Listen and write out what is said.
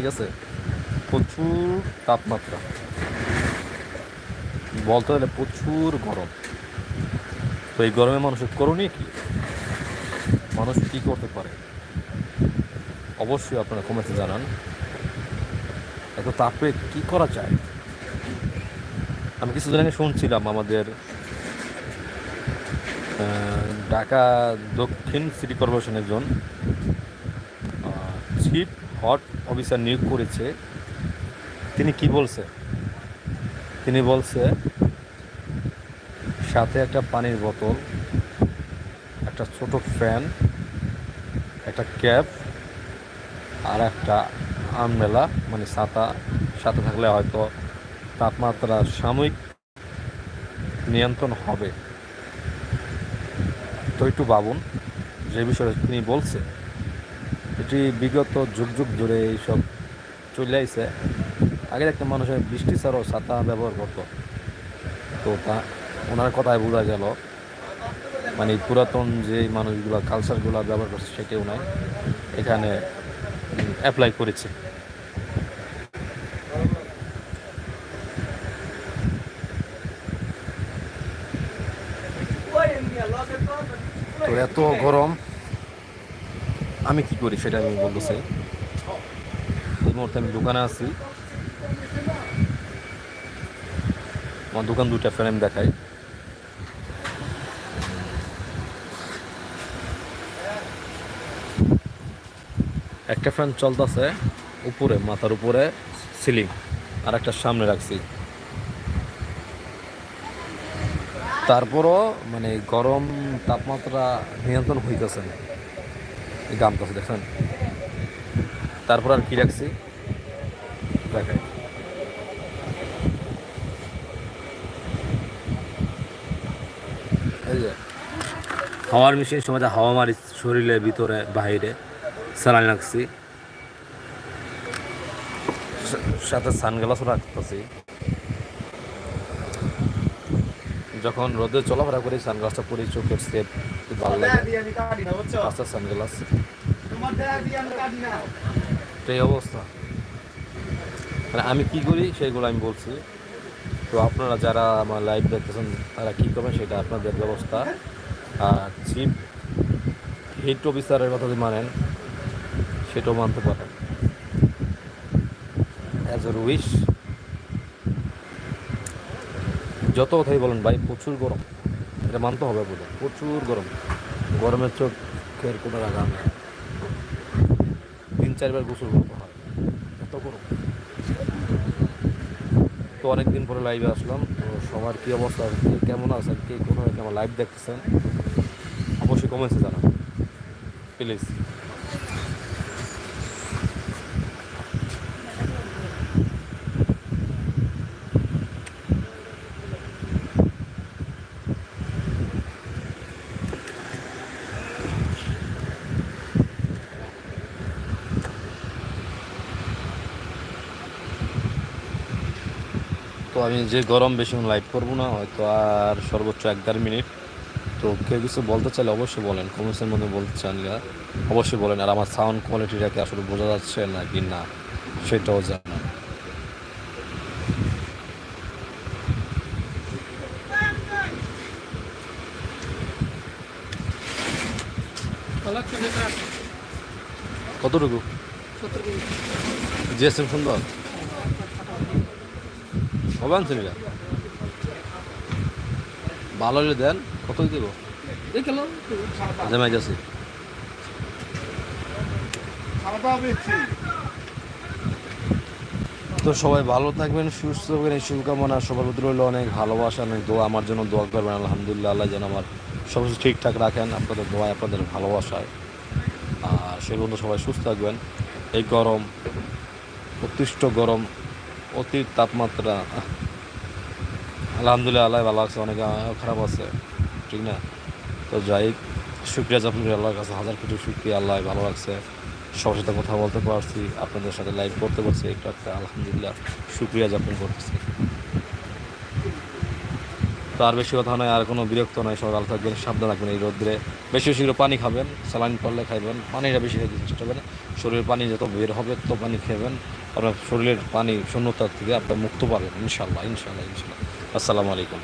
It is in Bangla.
ঠিক আছে? প্রচুর তাপমাত্রা। বলতে গেলে প্রচুর গরম। তো এই গরমে মানুষের করণীয় কি? মানুষ কি করতে পারে? অবশ্যই আপনারা কমেন্টে জানান। এত তাপে কি করা যায়? আমি কিছুদিন আগে শুনছিলাম আমাদের ঢাকা দক্ষিণ সিটি কর্পোরেশন একজন চিফ হট অফিসার নিয়োগ করেছে, তিনি কি বলছে? তিনি বলছে, সাথে একটা পানির বোতল, একটা ছোট ফ্যান, একটা ক্যাপ আর একটা আমবেলা মানে ছাতা। সাথে থাকলে হয়তো তাপমাত্রা সাময়িক নিয়ন্ত্রণ হবে। তো একটু ভাবুন, যে বিষয়ে তিনি বলছে। এটি বিগত যুগ যুগ ধরে এইসব চলে আইছে। আগে একটা মানুষের বৃষ্টি ছাড়াও ছাতা ব্যবহার করতো। তো তা ওনার কথায় বোঝা গেল মানে পুরাতন যে মানুষগুলো কালচারগুলো ব্যবহার করছে সেটি ওনার এখানে অ্যাপ্লাই করেছে। তো এত গরম আমি কি করি সেটা আমি বলতে চাই এই মুহূর্তে আমি দোকানে আছি। আমার দোকান দুটা ফ্রেম দেখাই একটা ফ্যান চলতেছে উপরে, মাথার উপরে সিলিং আর একটা সামনে রাখছি। তারপরও মানে গরম তাপমাত্রা নিয়ন্ত্রণ হইতেছে না। গামতাছে দেখছেন তারপর আর কি রাখছি? দেখাই হাওয়ার মেশিন সময় হাওয়া মারি শরীরের ভিতরে বাইরে স্যালাইন রাখছি। সাথে সানগ্লাসও রাখতেছি। যখন রোদে চলাফেরা করি, সানগ্লাসটা পরি, চোখের সেপ খুব ভালো লাগে। আস্তে সানগ্লাস তো এই অবস্থা। মানে আমি কি করি সেইগুলো আমি বলছি। তো আপনারা যারা আমার লাইভ দেখতেছেন তারা কী করবেন সেটা আপনাদের ব্যবস্থা। আর চিফ হিট অফিসারের কথা যদি মানেন সেটাও মানতে পারেন। অ্যাজ এ উইশ যত কথাই বলেন ভাই প্রচুর গরম। এটা মানতে হবে বলে প্রচুর গরম। গরমের চোখের কোনো রাখা নেই তিন চারবার গোসল করতে হয়। এত গরম। তো অনেকদিন পরে লাইভে আসলাম। তো সবার কী অবস্থা? কে কেমন আছেন? কে কোথায়? আমার লাইভ দেখতেছেন? অবশ্যই কমেন্টসে জানান প্লিজ আমি যে গরম বেশি লাইভ করব না হয়তো আর সর্বোচ্চ এক দেড় মিনিট। তো কেউ কিছু বলতে চাইলে অবশ্যই বলেন কমেন্টসের মধ্যে বলতে চাইলে অবশ্যই বলেন। আর আমার সাউন্ড কোয়ালিটিটাকে আসলে বোঝা যাচ্ছে নাকি না সেটাও জানান কতটুকু? জিএসএম সুন্দর? কবে আনছেন ভালো হলে দেন, কত দিব? জামাই যাচ্ছি। তো সবাই ভালো থাকবেন, সুস্থ থাকবেন, এই শুভকামনা, সবার প্রতি রইল অনেক ভালোবাসা, অনেক দোয়া। আমার জন্য দোয়া করবেন, আলহামদুলিল্লাহ, আল্লাহ যেন আমার সব কিছু ঠিকঠাক রাখেন, আপনাদের দোয়ায়, আপনাদের ভালোবাসায়। আর সেই সবাই সুস্থ থাকবেন। এই গরম, অতিষ্ঠ গরম অতি তাপমাত্রা। আলহামদুলিল্লাহ আল্লাহ ভালো আছে, অনেকে খারাপ আছে, ঠিক না? তো যাই শুক্রিয়া যাপন করি আল্লাহর কাছে, হাজার কোটি শুক্রিয়া আল্লাহ ভালো লাগছে সবার সাথে কথা বলতে পারছি, আপনাদের সাথে লাইভ করতে পারছি একটু একটা আলহামদুলিল্লাহ, শুক্রিয়া যাপন করতেছি। তো আর বেশি কথা নয়, আর কোনো বিরক্ত নয় সবাই ভালো থাকবেন সাবধান রাখবেন এই রোদ্রে। বেশি শীঘ্র পানি খাবেন, স্যালাইন করলে খাইবেন, পানিটা বেশি খেতে চেষ্টা করবেন শরীরের পানি যত বের হবে, তত পানি খাবেন আপনার শরীরের পানি শূন্যতার থেকে আপনার মুক্ত পাবেন ইনশাল্লাহ ইনশাল্লাহ ইনশাল্লাহ আসসালামু আলাইকুম